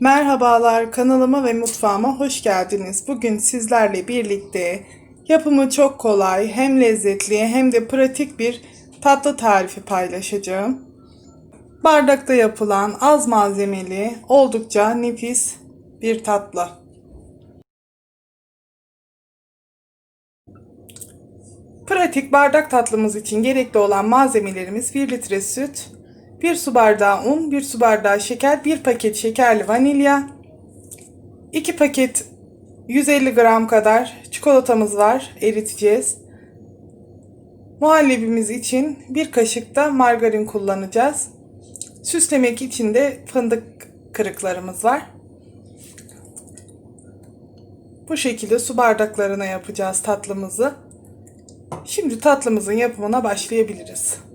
Merhabalar kanalıma ve mutfağıma hoş geldiniz. Bugün sizlerle birlikte yapımı çok kolay, hem lezzetli hem de pratik bir tatlı tarifi paylaşacağım. Bardakta yapılan az malzemeli, oldukça nefis bir tatlı. Pratik bardak tatlımız için gerekli olan malzemelerimiz 1 litre süt, 1 su bardağı un, 1 su bardağı şeker, 1 paket şekerli vanilya, 2 paket 150 gram kadar çikolatamız var, eriteceğiz. Muhallebimiz için bir kaşık da margarin kullanacağız. Süslemek için de fındık kırıklarımız var. Bu şekilde su bardaklarına yapacağız tatlımızı. Şimdi tatlımızın yapımına başlayabiliriz.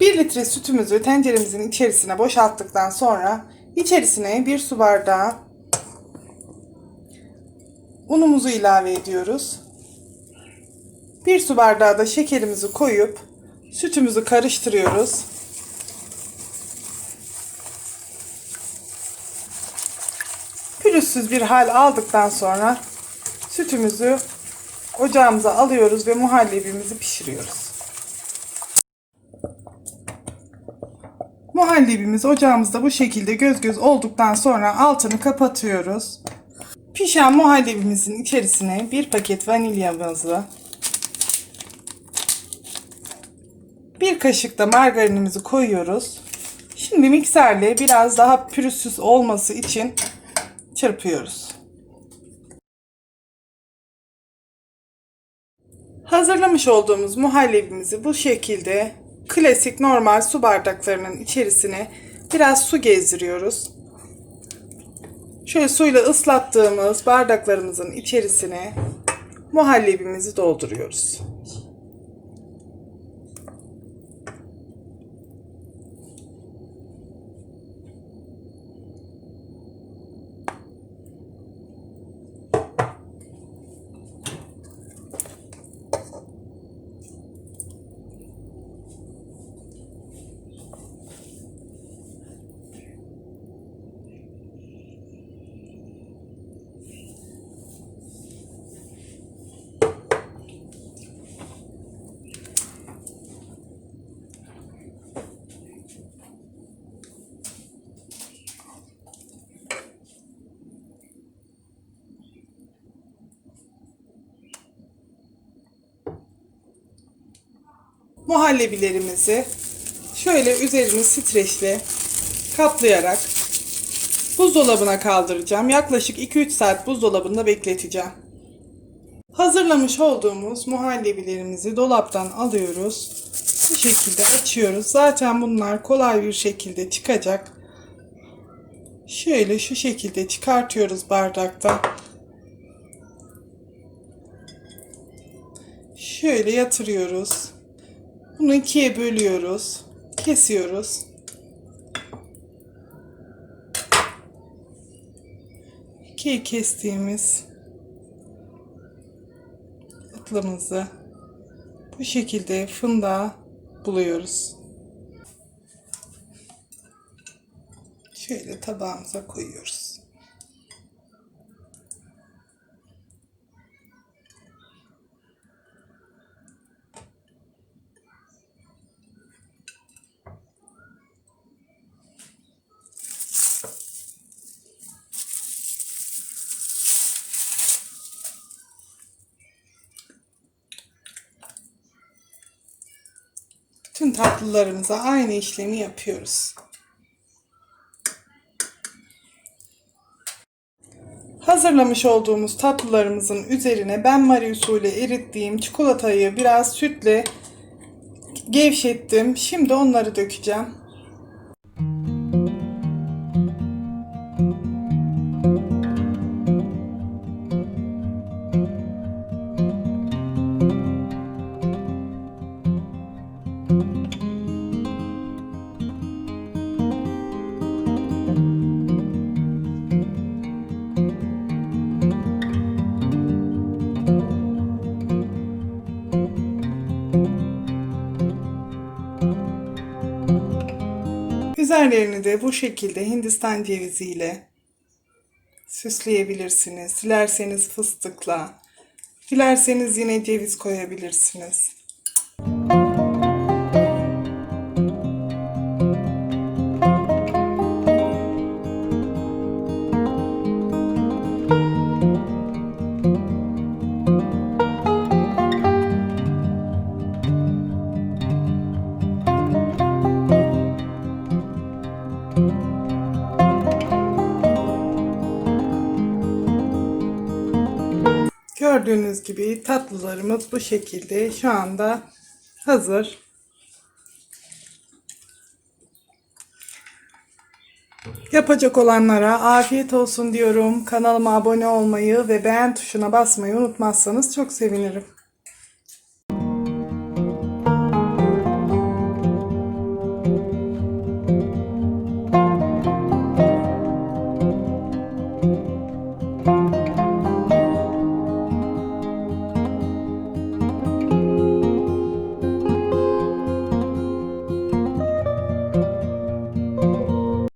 1 litre sütümüzü tenceremizin içerisine boşalttıktan sonra içerisine 1 su bardağı unumuzu ilave ediyoruz. 1 su bardağı da şekerimizi koyup sütümüzü karıştırıyoruz. Pürüzsüz bir hal aldıktan sonra sütümüzü ocağımıza alıyoruz ve muhallebimizi pişiriyoruz. Muhallebimiz ocağımızda bu şekilde göz göz olduktan sonra altını kapatıyoruz. Pişen muhallebimizin içerisine bir paket vanilyamızı, bir kaşık da margarinimizi koyuyoruz. Şimdi mikserle biraz daha pürüzsüz olması için çırpıyoruz. Hazırlamış olduğumuz muhallebimizi bu şekilde klasik normal su bardaklarının içerisine biraz su gezdiriyoruz. Şöyle suyla ıslattığımız bardaklarımızın içerisine muhallebimizi dolduruyoruz. Muhallebilerimizi şöyle üzerini streçle kaplayarak buzdolabına kaldıracağım. Yaklaşık 2-3 saat buzdolabında bekleteceğim. Hazırlamış olduğumuz muhallebilerimizi dolaptan alıyoruz. Bu şekilde açıyoruz. Zaten bunlar kolay bir şekilde çıkacak. Şöyle şu şekilde çıkartıyoruz bardakta. Şöyle yatırıyoruz. Bunu ikiye bölüyoruz. Kesiyoruz. İkiye kestiğimiz tatlımızı bu şekilde fındığa buluyoruz. Şöyle tabağımıza koyuyoruz. Tüm tatlılarımıza aynı işlemi yapıyoruz. Hazırlamış olduğumuz tatlılarımızın üzerine ben Marie usulü erittiğim çikolatayı biraz sütle gevşettim. Şimdi onları dökeceğim. Üzerlerini de bu şekilde Hindistan ceviziyle süsleyebilirsiniz. Dilerseniz fıstıkla, dilerseniz yine ceviz koyabilirsiniz. Gördüğünüz gibi tatlılarımız bu şekilde şu anda hazır. Yapacak olanlara afiyet olsun diyorum. Kanalıma abone olmayı ve beğen tuşuna basmayı unutmazsanız çok sevinirim.